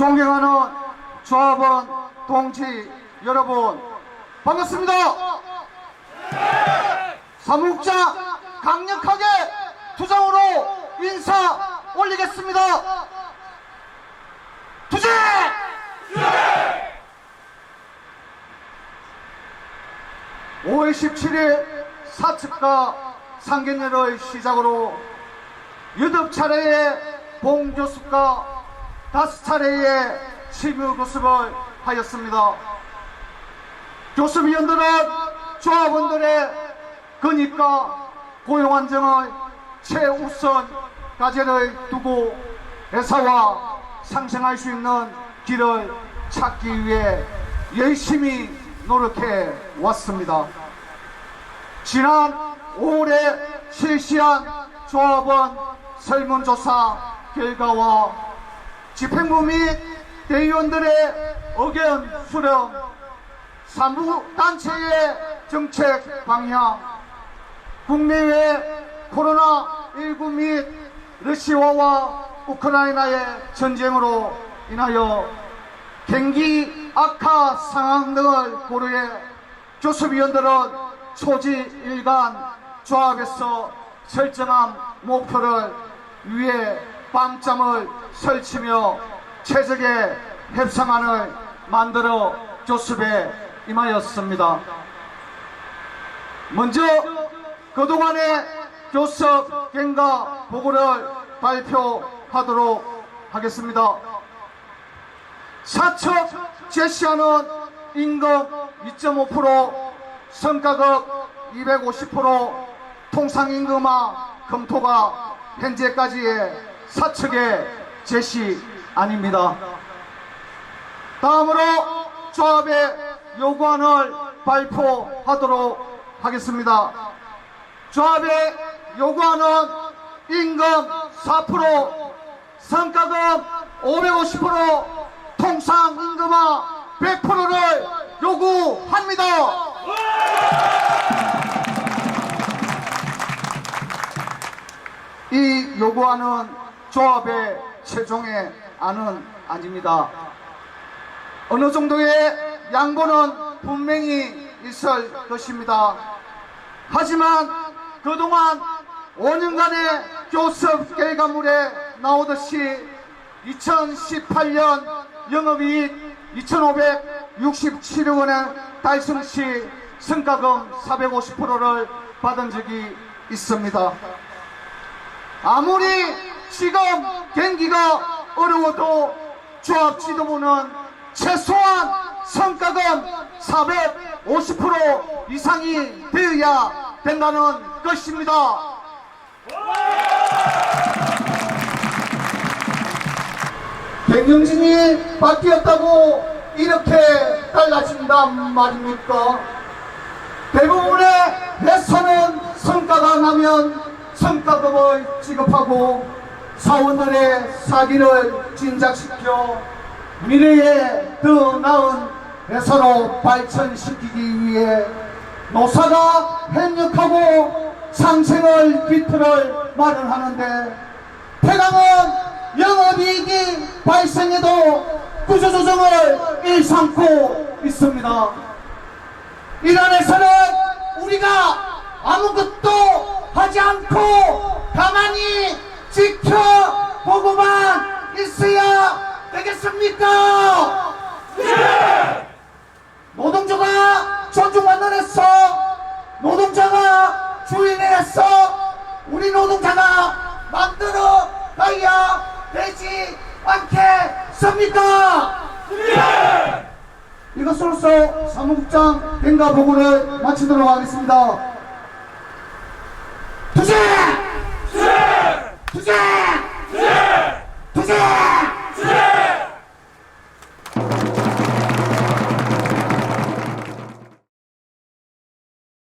존경하는 조합원 동지 여러분 반갑습니다. 사무국장 강력하게 투정으로 인사 올리겠습니다. 투쟁! 5월 17일 사측과 상견례를 시작으로 여덟 차례의 봉교습과 다섯 차례의 심의 교습을 하였습니다. 교습위원들은 조합원들의 근익과 고용 안정을 최우선 과제를 두고 회사와 상생할 수 있는 길을 찾기 위해 열심히 노력해 왔습니다. 지난 5월에 실시한 조합원 설문조사 결과와 집행부 및 대의원들의 의견 수렴, 사무단체의 정책 방향, 국내외 코로나19 및 러시아와 우크라이나의 전쟁으로 인하여 경기 악화 상황 등을 고려해 교섭위원들은 초지일간 조합에서 설정한 목표를 위해 밤잠을 설치며 최적의 협상안을 만들어 교섭에 임하였습니다. 먼저 그동안의 교섭 경과 보고를 발표하도록 하겠습니다. 사측 제시하는 임금 2.5% 성과급 250% 통상임금화 검토가 현재까지의 사측의 제시안입니다. 다음으로 조합의 요구안을 발표하도록 하겠습니다. 조합의 요구안은 임금 4%, 성과금 550%, 통상 임금화 100%를 요구합니다. 이 요구안은 조합의 최종의 안은 아닙니다. 어느 정도의 양보는 분명히 있을 것입니다. 하지만 그동안 5년간의 교섭 결과물에 나오듯이 2018년 영업이익 2,567억 원의 달성 시 성과금 450%를 받은 적이 있습니다. 아무리 지금 경기가 어려워도 조합 지도부는 최소한 성과금 450% 이상이 되어야 된다는 것입니다. 경영진이 바뀌었다고 이렇게 달라진단 말입니까? 대부분의 회사는 성과가 나면 성과급을 지급하고 사원들의 사기를 진작시켜 미래에 더 나은 회사로 발전시키기 위해 노사가 협력하고 상생을 기틀을 마련하는데 태강은 영업이익이 발생해도 구조조정을 일삼고 있습니다. 회사는 우리가 아무것도 하지 않고 가만히 지켜보고만 있어야 되겠습니까? 노동자가 존중받는 회사, 노동자가 회사, 우리 노동자가 만들어 가야 되지 않겠습니까? 이것으로서 사무국장 행가 보고를 마치도록 하겠습니다. Você!